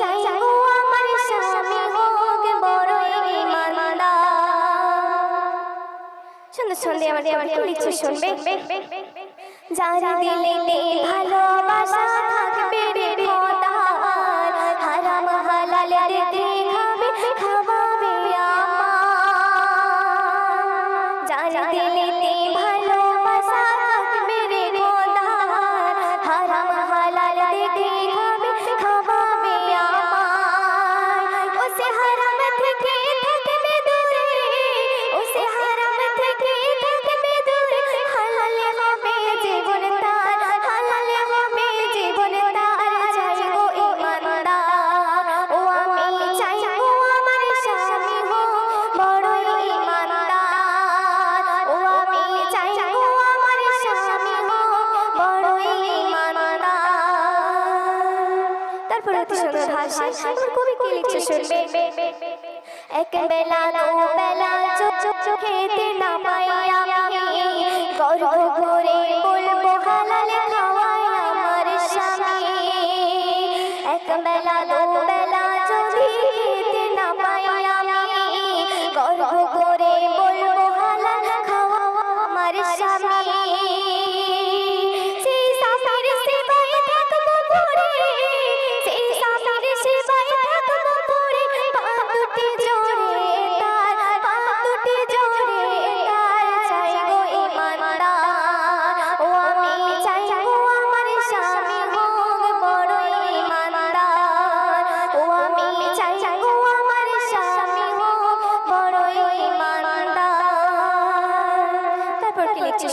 চাই গো আমার স্বামী হোক ইমানদার। সুন্দর সন্ধে আমার আমার কি লিখছে শুনবে। যার দিলে ভালোবাসা থাকবে রে এক বেলা বেলা খেতে না পাই আমি। গর্ব করে এক বেলা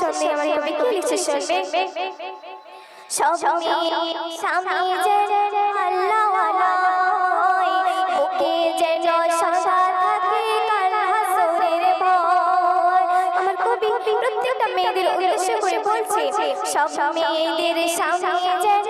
সে শুনবে আমার কবি কি লিখছে শুনবে স্বামী স্বামী যেন আল্লাহওয়ালা বুকে যেন সদা থাকে কাল হাসরের ভয়। আমার কবি প্রত্যেকটা মেয়েদের উদ্দেশ্য করে বলছে সব মেয়েদের স্বামী যেন